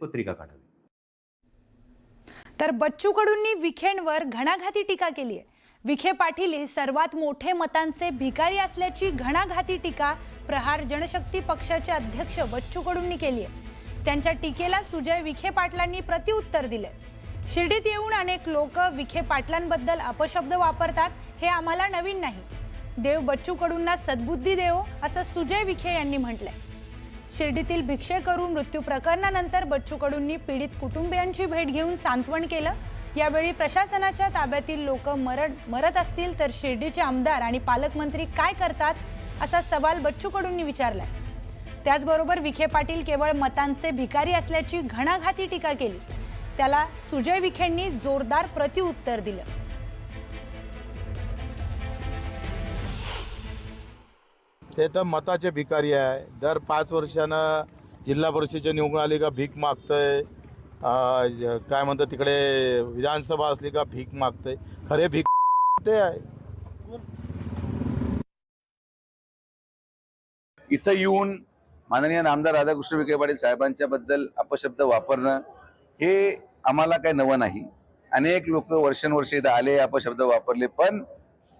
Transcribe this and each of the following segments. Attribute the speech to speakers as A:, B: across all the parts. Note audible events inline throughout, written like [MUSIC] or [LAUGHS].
A: पत्रिका काढावी.
B: तर बच्चू कडूंनी विखेंवर घणाघाती टीका केली आहे. विखे पाटील हे सर्वात मोठे मतांचे भिकारी असल्याची घणाघाती टीका प्रहार जनशक्ती पक्षाचे अध्यक्ष बच्चू कडूंनी केली आहे. त्यांच्या टीकेला सुजय विखे पाटलांनी प्रत्युत्तर दिले शिर्डीत येऊन अनेक लोक विखे पाटलांबद्दल अपशब्द वापरतात हे आम्हाला नवीन नाही. देव बच्चू कडूंना सद्बुद्धी देव असं सुजय विखे यांनी म्हटलंय. शिर्डीतील भिक्षे करून मृत्यू प्रकरणानंतर बच्चू कडूंनी पीडित कुटुंबियांची भेट घेऊन सांत्वन केलं. यावेळी प्रशासनाच्या ताब्यातील लोक मरत मरत असतील तर शिर्डीचे आमदार आणि पालकमंत्री काय करतात असा सवाल बच्चू कडूंनी विचारलाय. त्याचबरोबर विखे पाटील केवळ मतांचे भिकारी असल्याची घणाघाती टीका केली. त्याला सुजय विखेंनी जोरदार प्रतिउत्तर दिलं.
C: ते तर मताचे भिकारी आहे. दर पाच वर्षानं जिल्हा परिषदेच्या निवडून आली का भीक मागतंय. काय म्हणतात तिकडे विधानसभा असली का भीक मागतंय. खरे भीक [LAUGHS] ते आहे.
D: इथं येऊन माननीय नामदार राधाकृष्ण विखे पाटील साहेबांच्या बद्दल अपशब्द वापरणं हे आम्हाला काही नवं नाही. अनेक लोक वर्षानुवर्षे इथं आले अपशब्द वापरले पण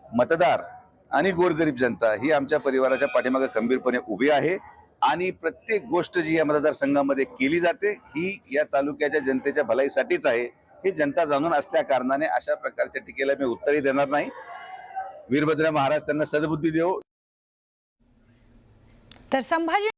D: मतदार आणि गोरगरीब जनता ही आमच्या परिवाराच्या पाठीमागे खंबीरपणे उभी आहे. आणि प्रत्येक गोष्ट जी या मतदारसंघामध्ये केली जाते ही या तालुक्याच्या जनतेच्या भलाईसाठीच आहे. हे जनता जाणून असल्या कारणाने अशा प्रकारच्या टीकेला मी उत्तरही देणार नाही. वीरभद्र महाराज त्यांना सद्बुद्धी देव.
B: तर संभाजी